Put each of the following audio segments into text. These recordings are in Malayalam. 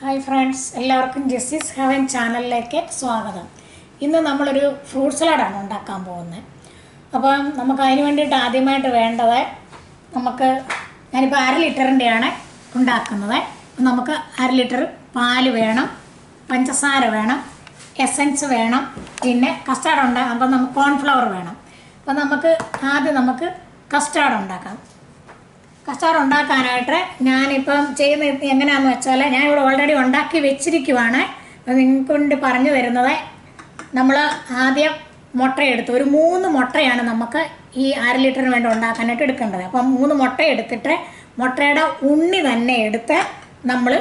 ഹായ് ഫ്രണ്ട്സ് എല്ലാവർക്കും ജസ്റ്റിസ് ഹെവൻ ചാനലിലേക്ക് സ്വാഗതം. ഇന്ന് നമ്മളൊരു ഫ്രൂട്ട് സലാഡാണ് ഉണ്ടാക്കാൻ പോകുന്നത്. അപ്പം നമുക്ക് അതിന് വേണ്ടിയിട്ട് ആദ്യമായിട്ട് വേണ്ടത് നമുക്ക് ഞാനിപ്പോൾ അര ലിറ്ററിന്റെയാണ് ഉണ്ടാക്കുന്നത്. നമുക്ക് അര ലിറ്റർ പാൽ വേണം പഞ്ചസാര വേണം എസൻസ് വേണം പിന്നെ കസ്റ്റാർഡ് ഉണ്ടാക്കാം അപ്പം നമുക്ക് കോൺഫ്ലവർ വേണം. അപ്പം നമുക്ക് ആദ്യം നമുക്ക് കസ്റ്റാർഡ് ഉണ്ടാക്കാം. കസ്റ്റാർഡ് ഉണ്ടാക്കാനായിട്ട് ഞാനിപ്പം ചെയ്യുന്ന എങ്ങനെയാണെന്ന് വെച്ചാൽ ഞാൻ ഇവിടെ ഓൾറെഡി ഉണ്ടാക്കി വെച്ചിരിക്കുവാണ്. അപ്പോൾ നിങ്ങൾക്ക് വേണ്ടി പറഞ്ഞു തരുന്നത്. നമ്മൾ ആദ്യം മുട്ടയെടുത്ത് ഒരു മൂന്ന് മുട്ടയാണ് നമുക്ക് ഈ അര ലിറ്ററിന് വേണ്ടി ഉണ്ടാക്കാനായിട്ട് എടുക്കേണ്ടത്. അപ്പം മൂന്ന് മുട്ട എടുത്തിട്ട് മുട്ടയുടെ ഉണ്ണി തന്നെ എടുത്ത് നമ്മൾ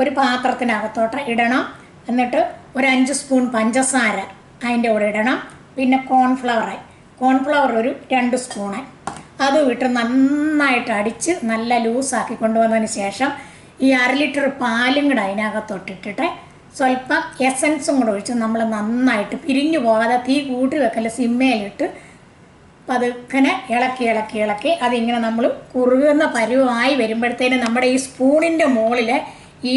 ഒരു പാത്രത്തിനകത്തോട്ട് ഇടണം. എന്നിട്ട് ഒരു അഞ്ച് സ്പൂൺ പഞ്ചസാര അതിന്റെ കൂടെ ഇടണം. പിന്നെ കോൺഫ്ലവർ കോൺഫ്ലവർ ഒരു രണ്ട് സ്പൂണ്. അത് വിട്ട് നന്നായിട്ട് അടിച്ച് നല്ല ലൂസാക്കി കൊണ്ടുവന്നതിന് ശേഷം ഈ അര ലിറ്റർ പാലും കൂടെ അതിനകത്തൊട്ടിട്ടിട്ട് സ്വല്പം എസൻസും കൂടെ ഒഴിച്ച് നമ്മൾ നന്നായിട്ട് പിരിഞ്ഞു പോകാതെ തീ കൂട്ടി വെക്കല്ല സിമ്മയിലിട്ട് പതുക്കനെ ഇളക്കി ഇളക്കി ഇളക്കി അതിങ്ങനെ നമ്മൾ കുറുകുന്ന പരുവമായി വരുമ്പോഴത്തേനും നമ്മുടെ ഈ സ്പൂണിന്റെ മുകളിൽ ഈ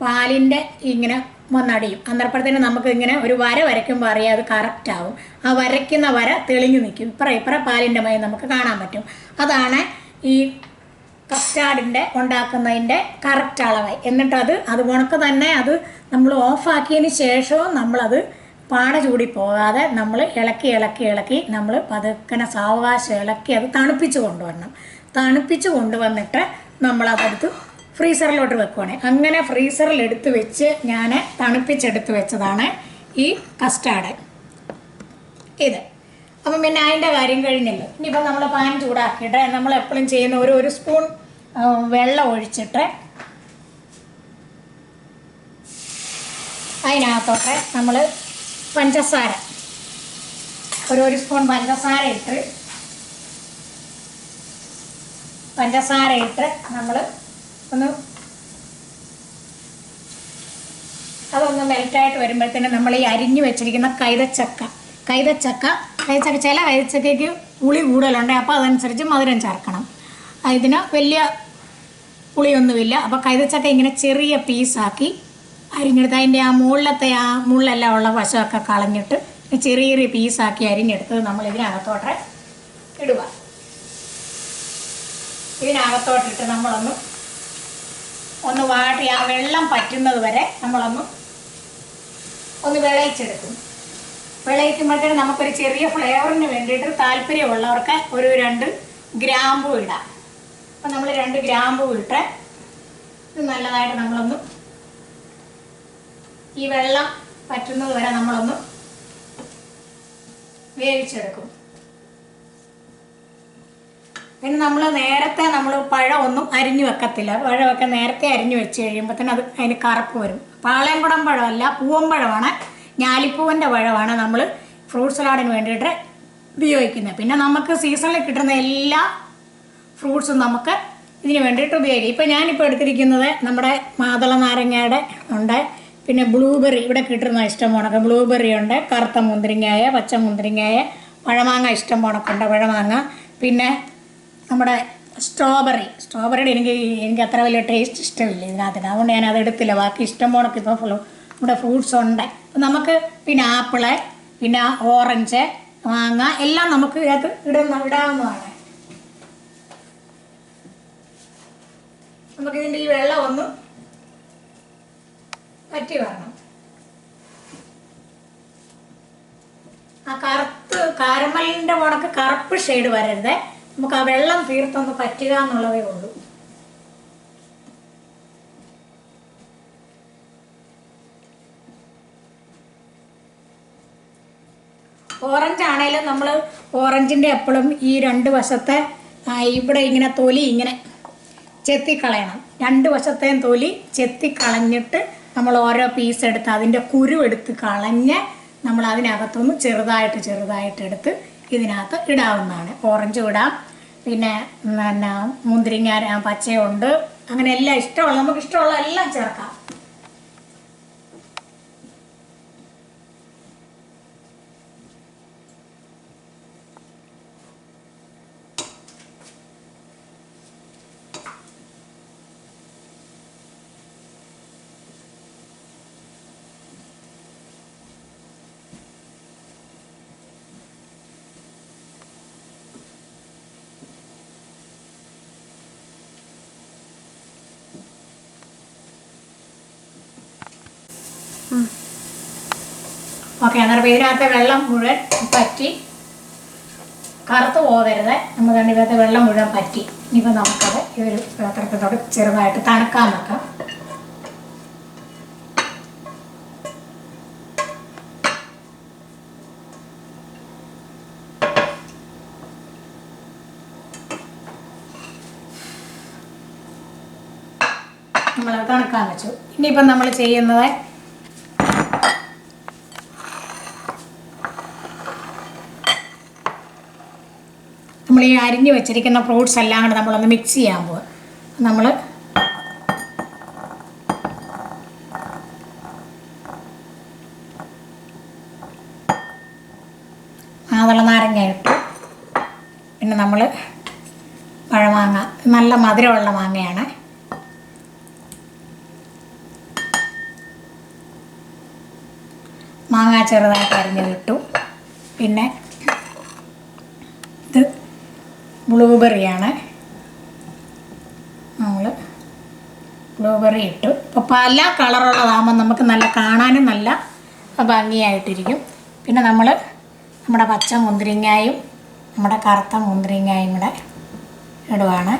പാലിന്റെ ഇങ്ങനെ വന്നടിയും അന്നേരപ്പോഴത്തേന് നമുക്ക് ഇങ്ങനെ ഒരു വര വരയ്ക്കുമ്പോൾ അറിയാം അത് കറക്റ്റ് ആവും. ആ വരയ്ക്കുന്ന വര തെളിഞ്ഞു നിൽക്കും. ഇപ്പറ ഇപ്പറ പാലിന്റെ മയം നമുക്ക് കാണാൻ പറ്റും. അതാണ് ഈ കസ്റ്റാർഡിന്റെ ഉണ്ടാക്കുന്നതിന്റെ കറക്റ്റ് അളവ്. എന്നിട്ടത് അത് ഉണക്ക് തന്നെ അത് നമ്മൾ ഓഫാക്കിയതിന് ശേഷവും നമ്മളത് പാട ചൂടി പോകാതെ നമ്മൾ ഇളക്കി ഇളക്കി ഇളക്കി നമ്മൾ പതുക്കനെ സാവകാശം ഇളക്കി അത് തണുപ്പിച്ച് കൊണ്ടുവരണം. തണുപ്പിച്ച് കൊണ്ടുവന്നിട്ട് നമ്മളതെടുത്ത് ഫ്രീസറിലോട്ട് വെക്കുവാണ്. അങ്ങനെ ഫ്രീസറിൽ എടുത്ത് വെച്ച് ഞാൻ തണുപ്പിച്ചെടുത്ത് വെച്ചതാണ് ഈ കസ്റ്റാർഡ്. ഇത്. അപ്പം പിന്നെ അതിന്റെ കാര്യം കഴിഞ്ഞല്ലോ. ഇനിയിപ്പോൾ നമ്മൾ പാൻ ചൂടാക്കിയിട്ട് നമ്മൾ എപ്പോഴും ചെയ്യുന്ന ഒരു ഒരു സ്പൂൺ വെള്ളം ഒഴിച്ചിട്ട് അതിനകത്തോട്ട് നമ്മൾ പഞ്ചസാര ഒരു ഒരു സ്പൂൺ പഞ്ചസാര ഇട്ട് പഞ്ചസാര ഇട്ട് നമ്മൾ ഒന്ന്. അതൊന്ന് മെൽറ്റായിട്ട് വരുമ്പോഴത്തേനും നമ്മൾ ഈ അരിഞ്ഞു വെച്ചിരിക്കുന്ന കൈതച്ചക്ക. കൈതച്ചക്ക കൈതച്ചക്ക ചില കൈതച്ചക്കയ്ക്ക് പുളി കൂടുതലുണ്ട്. അപ്പോൾ അതനുസരിച്ച് മധുരം ചേർക്കണം. ഇതിന് വലിയ പുളിയൊന്നുമില്ല. അപ്പോൾ കൈതച്ചക്ക ഇങ്ങനെ ചെറിയ പീസാക്കി അരിഞ്ഞെടുത്ത് അതിന്റെ ആ മുകളിലത്തെ ആ മുള്ളെല്ലാം ഉള്ള വശമൊക്കെ കളഞ്ഞിട്ട് ചെറിയ ചെറിയ പീസാക്കി അരിഞ്ഞെടുത്ത് നമ്മൾ ഇതിനകത്തോട്ട് ഇടുക. ഇതിനകത്തോട്ടിട്ട് നമ്മളൊന്ന് ഒന്ന് വാട്ടി ആ വെള്ളം പറ്റുന്നത് വരെ നമ്മളൊന്ന് ഒന്ന് വിളയിച്ചെടുക്കും. വിളയിക്കുമ്പോഴത്തേന് നമുക്കൊരു ചെറിയ ഫ്ലേവറിന് വേണ്ടിയിട്ട് താല്പര്യമുള്ളവർക്ക് ഒരു രണ്ട് ഗ്രാമ്പു ഇടാം. അപ്പം നമ്മൾ രണ്ട് ഗ്രാമ്പു ഇട്ട് ഇത് നല്ലതായിട്ട് നമ്മളൊന്ന് ഈ വെള്ളം പറ്റുന്നത് വരെ നമ്മളൊന്ന് വേവിച്ചെടുക്കും. പിന്നെ നമ്മൾ നേരത്തെ നമ്മൾ പഴം ഒന്നും അരിഞ്ഞു വെക്കത്തില്ല. പഴമൊക്കെ നേരത്തെ അരിഞ്ഞു വെച്ച് തന്നെ അത് അതിന് കറുപ്പ് വരും. പാളയംകുടം പഴമല്ല പൂവമ്പഴമാണ് ഞാലിപ്പൂവിന്റെ പഴമാണ് നമ്മൾ ഫ്രൂട്ട് സലാഡിന് വേണ്ടിയിട്ട് ഉപയോഗിക്കുന്നത്. പിന്നെ നമുക്ക് സീസണിൽ കിട്ടുന്ന എല്ലാ ഫ്രൂട്ട്സും നമുക്ക് ഇതിന് വേണ്ടിയിട്ട് ഉപയോഗിക്കാം. ഇപ്പം ഞാനിപ്പോൾ എടുത്തിരിക്കുന്നത് നമ്മുടെ മാതള നാരങ്ങയുടെ ഉണ്ട്. പിന്നെ ബ്ലൂബെറി ഇവിടെ കിട്ടുന്ന ഇഷ്ടം പോണക്ക് ബ്ലൂബെറി ഉണ്ട്. കറുത്ത മുന്തിരിങ്ങായ പച്ച മുന്തിരിങ്ങായ പഴമാങ്ങ ഇഷ്ടം പോണക്കുണ്ട് പഴമാങ്ങ. പിന്നെ നമ്മുടെ സ്ട്രോബെറി സ്ട്രോബെറിയുടെ എനിക്ക് എനിക്ക് അത്ര വലിയ ടേസ്റ്റ് ഇഷ്ടമില്ല ഇതിനകത്തിന്. അതുകൊണ്ട് ഞാൻ അത് എടുത്തില്ല. ബാക്കി ഇഷ്ടം പോണക്ക് ഇപ്പോൾ നമ്മുടെ ഫ്രൂട്ട്സ് ഉണ്ട്. അപ്പം നമുക്ക് പിന്നെ ആപ്പിൾ പിന്നെ ഓറഞ്ച് മാങ്ങ എല്ലാം നമുക്ക് ഇതിനകത്ത് ഇടുന്ന ഇടാവുന്നതാണ്. നമുക്കിതിന്റെ ഈ വെള്ളം ഒന്ന് പറ്റി വരണം. ആ കറുത്ത് കാരമലിന്റെ ഉണക്ക് കറുപ്പ് ഷെയ്ഡ് വരരുത്. നമുക്ക് ആ വെള്ളം തീർത്തൊന്ന് പറ്റുക എന്നുള്ളതേ ഉള്ളൂ. ഓറഞ്ച് ആണേലും നമ്മൾ ഓറഞ്ചിന്റെ എപ്പോഴും ഈ രണ്ട് വശത്തെ ഇവിടെ ഇങ്ങനെ തൊലി ഇങ്ങനെ ചെത്തിക്കളയണം. രണ്ട് വശത്തെയും തൊലി ചെത്തിക്കളഞ്ഞിട്ട് നമ്മൾ ഓരോ പീസ് എടുത്ത് അതിന്റെ കുരു എടുത്ത് കളഞ്ഞ് നമ്മൾ അതിനകത്തുനിന്ന് ചെറുതായിട്ട് ചെറുതായിട്ട് എടുത്ത് ഇതിനകത്ത് ഇടാവുന്നതാണ്. ഓറഞ്ച് ഇടാം. പിന്നെ പിന്നെ മുന്തിരിങ്ങ പച്ചയുണ്ട്. അങ്ങനെ എല്ലാം ഇഷ്ടമുള്ള നമുക്ക് ഇഷ്ടമുള്ള എല്ലാം ചേർക്കാം. ഓക്കെ അന്നേരം ഇതിനകത്തെ വെള്ളം മുഴുവൻ പറ്റി. കറുത്ത് പോകരുത്. നമ്മൾ കണ്ട് ഇതിനകത്ത് വെള്ളം മുഴുവൻ പറ്റി. ഇനിയിപ്പോൾ നമുക്കത് ഇതൊരു പാത്രത്തിനോട് ചെറുതായിട്ട് തണുക്കാൻ വെക്കാം നമ്മൾ തണുക്കാൻ വെച്ചു. ഇനിയിപ്പം നമ്മൾ ചെയ്യുന്നത് നമ്മൾ ഈ അരിഞ്ഞു വെച്ചിരിക്കുന്ന ഫ്രൂട്ട്സ് എല്ലാം കൂടെ നമ്മളൊന്ന് മിക്സ് ചെയ്യാൻ പോവുക നമ്മൾ മാതള നാരങ്ങ ഇട്ടു. പിന്നെ നമ്മൾ പഴമാങ്ങ നല്ല മധുരമുള്ള മാങ്ങയാണ്. മാങ്ങ ചെറുതായിട്ട് അരിഞ്ഞു കിട്ടും പിന്നെ ഇത് ബ്ലൂബെറിയാണ്. നമ്മൾ ബ്ലൂബെറി ഇട്ടു. ഇപ്പോൾ പല കളറുള്ളതാകുമ്പോൾ നമുക്ക് നല്ല കാണാനും നല്ല ഭംഗിയായിട്ടിരിക്കും. പിന്നെ നമ്മൾ നമ്മുടെ പച്ച മുന്തിരിങ്ങായും നമ്മുടെ കറുത്ത മുന്തിരിങ്ങായും കൂടെ ഇടുവാണ്.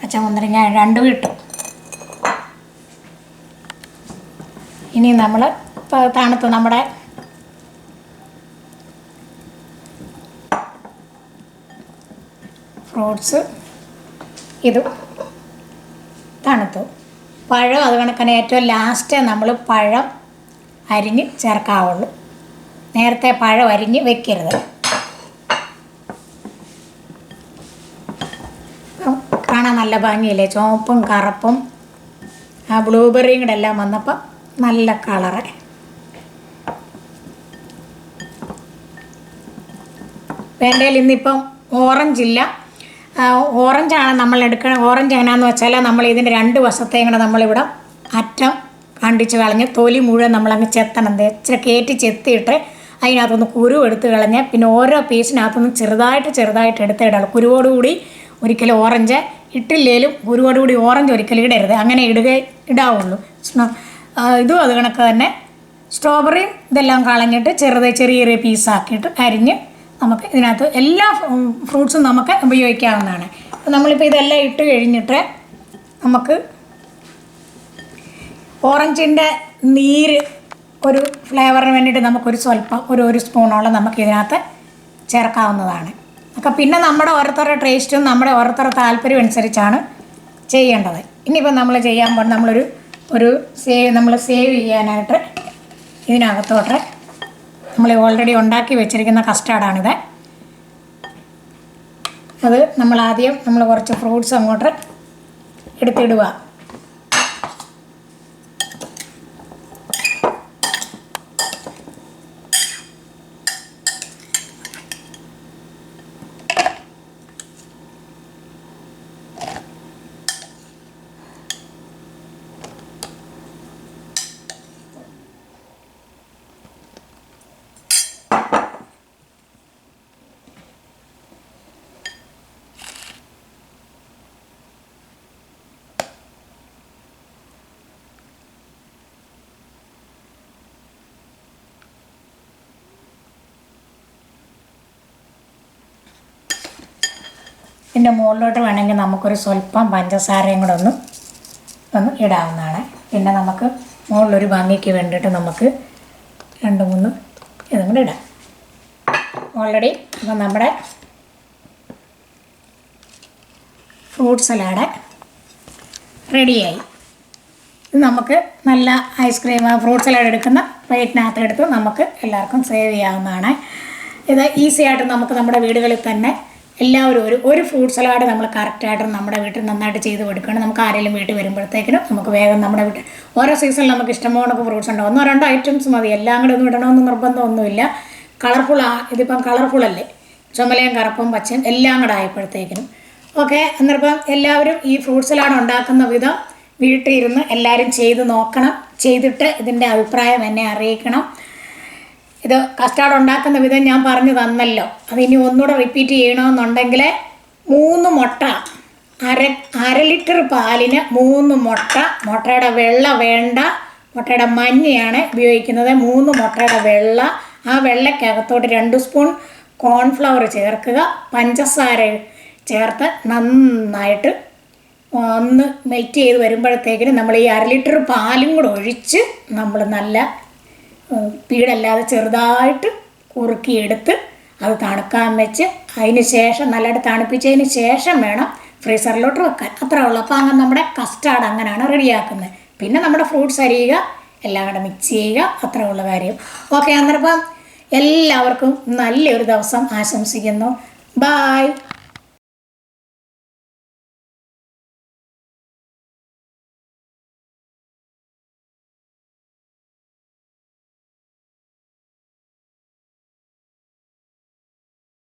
പച്ച മുന്തിരിങ്ങ രണ്ടും ഇട്ടു. ഇനി നമ്മൾ തണുത്ത് നമ്മുടെ ഫ്രൂട്ട്സ് ഇത് തണുത്തു. പഴം അത് കണക്കന്നെ ഏറ്റവും ലാസ്റ്റ് നമ്മൾ പഴം അരിഞ്ഞ് ചേർക്കാവുള്ളൂ. നേരത്തെ പഴം അരിഞ്ഞ് വെക്കരുത്. കാണാൻ നല്ല ഭംഗിയില്ലേ? ചുവപ്പും കറുപ്പും ആ ബ്ലൂബെറിയും കൂടെ എല്ലാം വന്നപ്പോൾ നല്ല കളറ്. വേണ്ടതിൽ ഇന്നിപ്പം ഓറഞ്ച് ഇല്ല. ഓറഞ്ചാണ് നമ്മൾ എടുക്കണ ഓറഞ്ച് എങ്ങനെയാണെന്ന് വെച്ചാൽ നമ്മൾ ഇതിന്റെ രണ്ട് വശത്തെയും കൂടെ നമ്മളിവിടെ അറ്റം കണ്ടിച്ച് കളഞ്ഞ് തൊലി മുഴുവൻ നമ്മളങ്ങ് ചെത്തണം. എന്ത് ഇച്ചിരി കയറ്റി ചെത്തിയിട്ട് അതിനകത്തൊന്ന് കുരു എടുത്ത് കളഞ്ഞ് പിന്നെ ഓരോ പീസിനകത്തൊന്ന് ചെറുതായിട്ട് ചെറുതായിട്ട് എടുത്ത് ഇടാം കുരുവോടുകൂടി ഒരിക്കലും ഓറഞ്ച് ഇട്ടില്ലേലും കുരുവോടുകൂടി ഓറഞ്ച് ഒരിക്കലും ഇടരുത്. അങ്ങനെ ഇടുക ഇടാവുള്ളൂ. ഇതും അത് കണക്ക് തന്നെ. സ്ട്രോബെറിയും ഇതെല്ലാം കളഞ്ഞിട്ട് ചെറുത് ചെറിയ ചെറിയ പീസാക്കിയിട്ട് അരിഞ്ഞ് നമുക്ക് ഇതിനകത്ത് എല്ലാ ഫ്രൂട്ട്സും നമുക്ക് ഉപയോഗിക്കാവുന്നതാണ്. അപ്പോൾ നമ്മളിപ്പോൾ ഇതെല്ലാം ഇട്ട് കഴിഞ്ഞിട്ട് നമുക്ക് ഓറഞ്ചിന്റെ നീര് ഒരു ഫ്ലേവറിന് വേണ്ടിയിട്ട് നമുക്കൊരു സ്വല്പം ഒരു ഒരു സ്പൂണോളം നമുക്ക് ഇതിനകത്ത് ചേർക്കാവുന്നതാണ്. അപ്പം പിന്നെ നമ്മുടെ ഓരോരുത്തരുടെ ടേസ്റ്റും നമ്മുടെ ഓരോരുത്തരുടെ താല്പര്യം അനുസരിച്ചാണ് ചെയ്യേണ്ടത്. ഇനിയിപ്പോൾ നമ്മൾ ചെയ്യാൻ പോകുന്നത് നമ്മളൊരു ഒരു സേവ് നമ്മൾ സേവ് ചെയ്യാനായിട്ട് ഇതിനകത്തോട്ട് നമ്മൾ ഓൾറെഡി ഉണ്ടാക്കി വെച്ചിരിക്കുന്ന കസ്റ്റാർഡാണിത് അത് നമ്മൾ ആദ്യം നമ്മൾ കുറച്ച് ഫ്രൂട്ട്സ് അങ്ങോട്ട് എടുത്തിടുക. ഇതിന്റെ മുകളിലോട്ട് വേണമെങ്കിൽ നമുക്കൊരു സ്വല്പം പഞ്ചസാരയും കൂടെ ഒന്ന് ഒന്ന് ഇടാവുന്നതാണ്. പിന്നെ നമുക്ക് മുകളിലൊരു ഭംഗിക്ക് വേണ്ടിയിട്ട് നമുക്ക് രണ്ട് മൂന്ന് ഇതും കൂടെ ഇടാം. ഓൾറെഡി ഇപ്പം നമ്മുടെ ഫ്രൂട്ട് സലാഡ് റെഡിയായി ഇത് നമുക്ക് നല്ല ഐസ്ക്രീം ഫ്രൂട്ട് സലാഡ് എടുക്കുന്ന പ്ലേറ്റിനകത്ത് എടുത്ത് നമുക്ക് എല്ലാവർക്കും സേവ് ചെയ്യാവുന്നതാണ്. ഇത് ഈസി ആയിട്ട് നമുക്ക് നമ്മുടെ വീടുകളിൽ തന്നെ എല്ലാവരും ഒരു ഒരു ഫ്രൂട്ട് സലാഡ് നമ്മൾ കറക്റ്റായിട്ട് നമ്മുടെ വീട്ടിൽ നന്നായിട്ട് ചെയ്ത് കൊടുക്കണം. നമുക്ക് ആരെങ്കിലും വീട്ടിൽ വരുമ്പോഴത്തേക്കിനും നമുക്ക് വേഗം നമ്മുടെ വീട്ടിൽ ഓരോ സീസണിൽ നമുക്ക് ഇഷ്ടംപോലെ ഫ്രൂട്ട്സ് ഉണ്ടാവും. ഒന്നോ രണ്ടോ ഐറ്റംസ് മതി. എല്ലാം കൂടെ ഒന്നും ഇടണമെന്ന് നിർബന്ധമൊന്നുമില്ല. കളർഫുൾ ആ ഇതിപ്പം കളർഫുൾ അല്ലേ? ചുമലയും കറുപ്പും പച്ചയും എല്ലാം കൂടെ ആയപ്പോഴത്തേക്കിനും. ഓക്കെ എന്നിപ്പം എല്ലാവരും ഈ ഫ്രൂട്ട് സലാഡ് ഉണ്ടാക്കുന്ന വിധം വീട്ടിൽ ഇരുന്ന് എല്ലാവരും ചെയ്ത് നോക്കണം. ചെയ്തിട്ട് ഇതിന്റെ അഭിപ്രായം എന്നെ അറിയിക്കണം. ഇത് കസ്റ്റാർഡ് ഉണ്ടാക്കുന്ന വിധം ഞാൻ പറഞ്ഞു തന്നല്ലോ. അതിനി ഒന്നുകൂടെ റിപ്പീറ്റ് ചെയ്യണമെന്നുണ്ടെങ്കിൽ മൂന്ന് മുട്ട അര അര ലിറ്റർ പാലിന് മൂന്ന് മുട്ട മുട്ടയുടെ വെള്ള വേണ്ട മുട്ടയുടെ മഞ്ഞയാണ് ഉപയോഗിക്കുന്നത്. മൂന്ന് മുട്ടയുടെ വെള്ള ആ വെള്ളക്കകത്തോട്ട് രണ്ട് സ്പൂൺ കോൺഫ്ലവർ ചേർക്കുക. പഞ്ചസാര ചേർത്ത് നന്നായിട്ട് ഒന്ന് മെൽറ്റ് ചെയ്ത് വരുമ്പോഴത്തേക്കിന് നമ്മൾ ഈ അര ലിറ്റർ പാലും കൂടെ ഒഴിച്ച് നമ്മൾ നല്ല പീടല്ലാതെ ചെറുതായിട്ട് കുറുക്കിയെടുത്ത് അത് തണുക്കാൻ വെച്ച് അതിന് ശേഷം നല്ലതായിട്ട് തണുപ്പിച്ചതിന് ശേഷം വേണം ഫ്രീസറിലോട്ട് വെക്കാൻ. അത്രേ ഉള്ളൂ. അപ്പോൾ അങ്ങനെ നമ്മുടെ കസ്റ്റാർഡ് അങ്ങനെയാണ് റെഡിയാക്കുന്നത്. പിന്നെ നമ്മുടെ ഫ്രൂട്ട്സ് അരിയുക എല്ലാം കൂടെ മിക്സ് ചെയ്യുക അത്രേ ഉള്ള കാര്യം. ഓക്കെ അന്നേരം എല്ലാവർക്കും നല്ലൊരു ദിവസം ആശംസിക്കുന്നു. ബായ്.